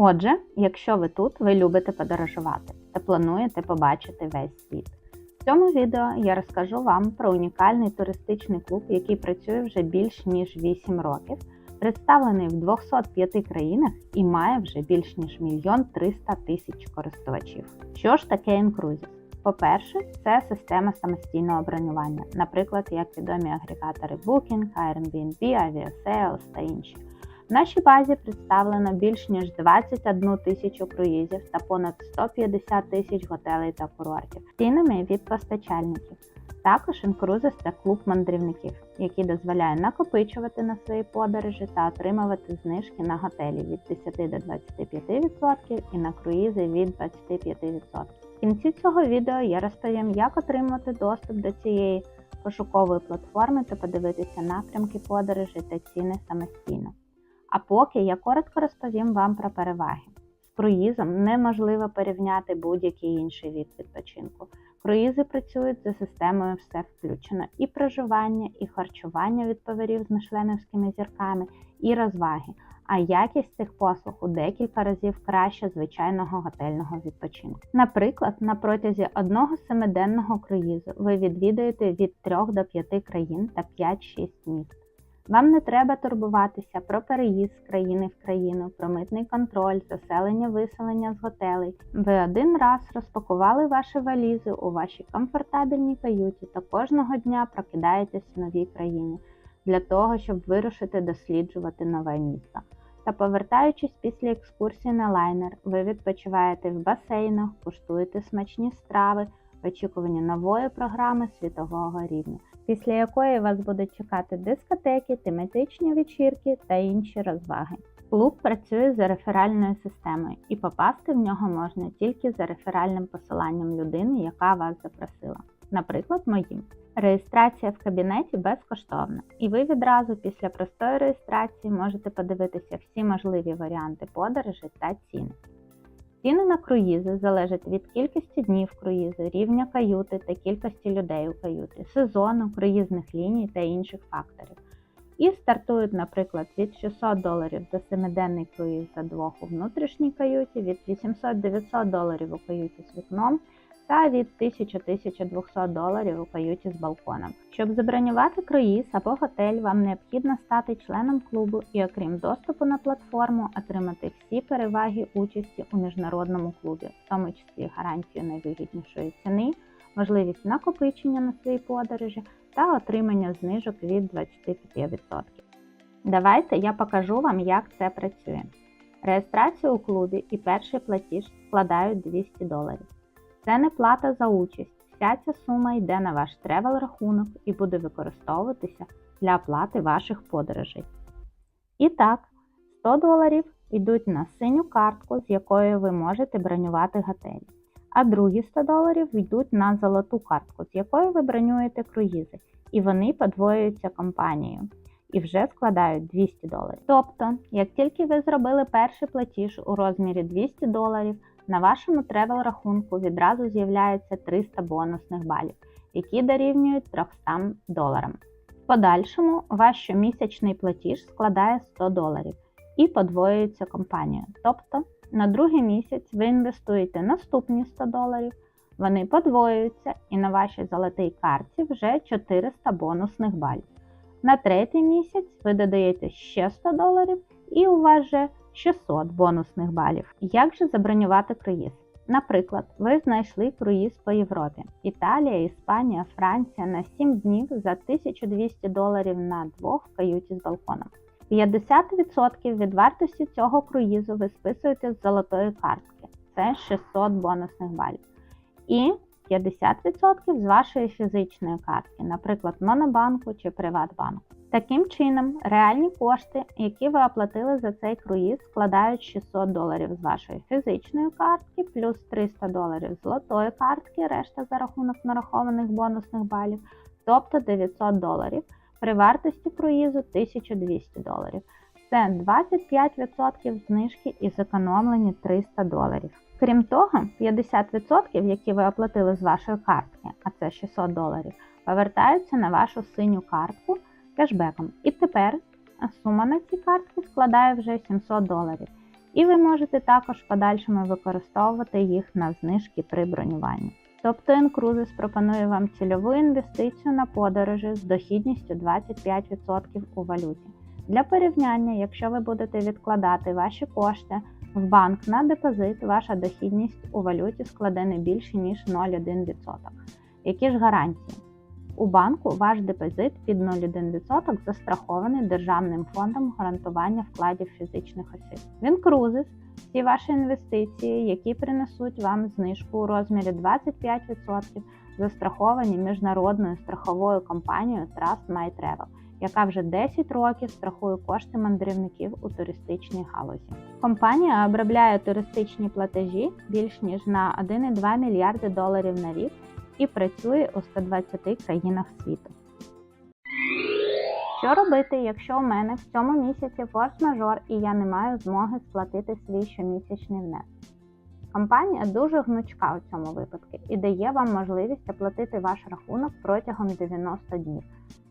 Отже, якщо ви тут, ви любите подорожувати та плануєте побачити весь світ. В цьому відео я розкажу вам про унікальний туристичний клуб, який працює вже більш ніж 8 років, представлений в 205 країнах і має вже більш ніж 1 300 тисяч користувачів. Що ж таке Incruises? По-перше, це система самостійного бронювання, наприклад, як відомі агрегатори Booking, Airbnb, Aviasales та інші. В нашій базі представлено більш ніж 21 тисячу круїзів та понад 150 тисяч готелей та курортів цінами від постачальників. Також Incruises – це клуб мандрівників, який дозволяє накопичувати на свої подорожі та отримувати знижки на готелі від 10 до 25% і на круїзи від 25%. В кінці цього відео я розповім, як отримати доступ до цієї пошукової платформи та подивитися напрямки подорожі та ціни самостійно. А поки я коротко розповім вам про переваги. З круїзом неможливо порівняти будь-який інший від відпочинку. Круїзи працюють за системою все включено: і проживання, і харчування від поварів з мишленовськими зірками, і розваги. А якість цих послуг у декілька разів краще звичайного готельного відпочинку. Наприклад, на протязі одного семиденного круїзу ви відвідаєте від 3 до 5 країн та 5-6 міст. Вам не треба турбуватися про переїзд з країни в країну, про митний контроль, заселення, виселення з готелей. Ви один раз розпакували ваші валізи у вашій комфортабельній каюті та кожного дня прокидаєтесь в новій країні для того, щоб вирушити досліджувати нове місто. Та повертаючись після екскурсії на лайнер, ви відпочиваєте в басейнах, куштуєте смачні страви в очікуванні нової програми світового рівня після якої вас будуть чекати дискотеки, тематичні вечірки та інші розваги. Клуб працює за реферальною системою, і попасти в нього можна тільки за реферальним посиланням людини, яка вас запросила. Наприклад, моїм. Реєстрація в кабінеті безкоштовна, і ви відразу після простої реєстрації можете подивитися всі можливі варіанти подорожі та ціни. Ціни на круїзи залежать від кількості днів круїзу, рівня каюти та кількості людей у каюті, сезону, круїзних ліній та інших факторів. І стартують, наприклад, від 600 доларів за 7-денний круїз за двох у внутрішній каюті, від 800-900 доларів у каюті з вікном та від 1000-1200 доларів у каюті з балконом. Щоб забронювати круїз або готель, вам необхідно стати членом клубу і, окрім доступу на платформу, отримати всі переваги участі у міжнародному клубі, в тому числі гарантію найвигіднішої ціни, можливість накопичення на свої подорожі та отримання знижок від 25%. Давайте я покажу вам, як це працює. Реєстрацію у клубі і перший платіж складають 200 доларів. Це не плата за участь. Вся ця сума йде на ваш тревел-рахунок і буде використовуватися для оплати ваших подорожей. І так, 100 доларів йдуть на синю картку, з якою ви можете бронювати готелі. А другі 100 доларів йдуть на золоту картку, з якою ви бронюєте круїзи, і вони подвоюються компанією і вже складають 200 доларів. Тобто, як тільки ви зробили перший платіж у розмірі 200 доларів, на вашому тревел рахунку відразу з'являється 300 бонусних балів, які дорівнюють 300 доларам. В подальшому ваш щомісячний платіж складає 100 доларів і подвоюється компанією. Тобто на другий місяць ви інвестуєте наступні 100 доларів, вони подвоюються і на вашій золотій карті вже 400 бонусних балів. На третій місяць ви додаєте ще 100 доларів і у вас вже 600 бонусних балів. Як же забронювати круїз? Наприклад, ви знайшли круїз по Європі: Італія, Іспанія, Франція на 7 днів за 1200 доларів на двох в каюті з балконом. 50% від вартості цього круїзу ви списуєте з золотої картки, це 600 бонусних балів. І 50% з вашої фізичної картки, наприклад, Монобанку чи Приватбанку. Таким чином, реальні кошти, які ви оплатили за цей круїз, складають 600 доларів з вашої фізичної картки, плюс 300 доларів з золотої картки, решта за рахунок нарахованих бонусних балів, тобто 900 доларів при вартості круїзу 1200 доларів. Це 25% знижки і зекономлені 300 доларів. Крім того, 50%, які ви оплатили з вашої картки, а це 600 доларів, повертаються на вашу синю картку кешбеком. І тепер сума на цій картці складає вже 700 доларів. І ви можете також в подальшому використовувати їх на знижки при бронюванні. Тобто Incruises пропонує вам цільову інвестицію на подорожі з дохідністю 25% у валюті. Для порівняння, якщо ви будете відкладати ваші кошти в банк на депозит, ваша дохідність у валюті складе не більше ніж 0,1%. Які ж гарантії? У банку ваш депозит під 0,1% застрахований Державним фондом гарантування вкладів фізичних осіб. Він крузис всі ваші інвестиції, які принесуть вам знижку у розмірі 25%, застраховані міжнародною страховою компанією Trust My Travel, яка вже 10 років страхує кошти мандрівників у туристичній галузі. Компанія обробляє туристичні платежі більш ніж на 1,2 мільярди доларів на рік і працює у 120 країнах світу. Що робити, якщо у мене в цьому місяці форс-мажор і я не маю змоги сплатити свій щомісячний внесок? Компанія дуже гнучка у цьому випадку і дає вам можливість оплатити ваш рахунок протягом 90 днів,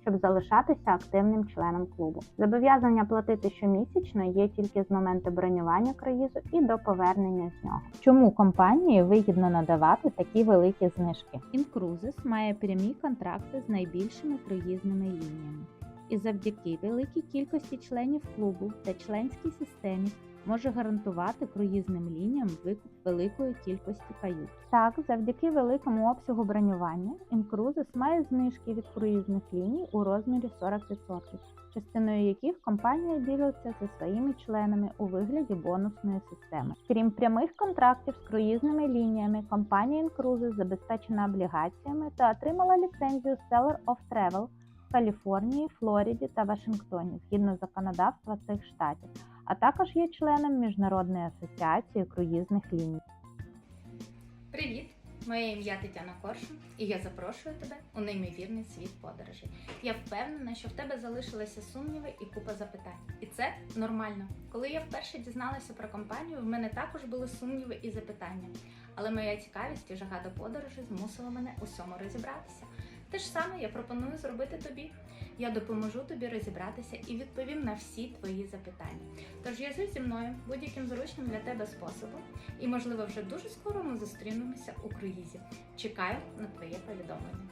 щоб залишатися активним членом клубу. Зобов'язання платити щомісячно є тільки з моменту бронювання круїзу і до повернення з нього. Чому компанії вигідно надавати такі великі знижки? Incruises має прямі контракти з найбільшими круїзними лініями і завдяки великій кількості членів клубу та членській системі може гарантувати круїзним лініям викуп великої кількості кают. Так, завдяки великому обсягу бронювання Incruises має знижки від круїзних ліній у розмірі 40%, частиною яких компанія ділиться зі своїми членами у вигляді бонусної системи. Крім прямих контрактів з круїзними лініями, компанія Incruises забезпечена облігаціями та отримала ліцензію Seller of Travel в Каліфорнії, Флориді та Вашингтоні згідно законодавства цих штатів, а також є членом Міжнародної асоціації круїзних ліній. Привіт! Моє ім'я Тетяна Коршун, і я запрошую тебе у неймовірний світ подорожей. Я впевнена, що в тебе залишилися сумніви і купа запитань. І це нормально. Коли я вперше дізналася про компанію, в мене також були сумніви і запитання. Але моя цікавість і жага до подорожей змусила мене у всьому розібратися. Те ж саме я пропоную зробити тобі. Я допоможу тобі розібратися і відповім на всі твої запитання. Тож зв'яжись зі мною будь-яким зручним для тебе способом, і можливо вже дуже скоро ми зустрінемося у круїзі. Чекаю на твоє повідомлення.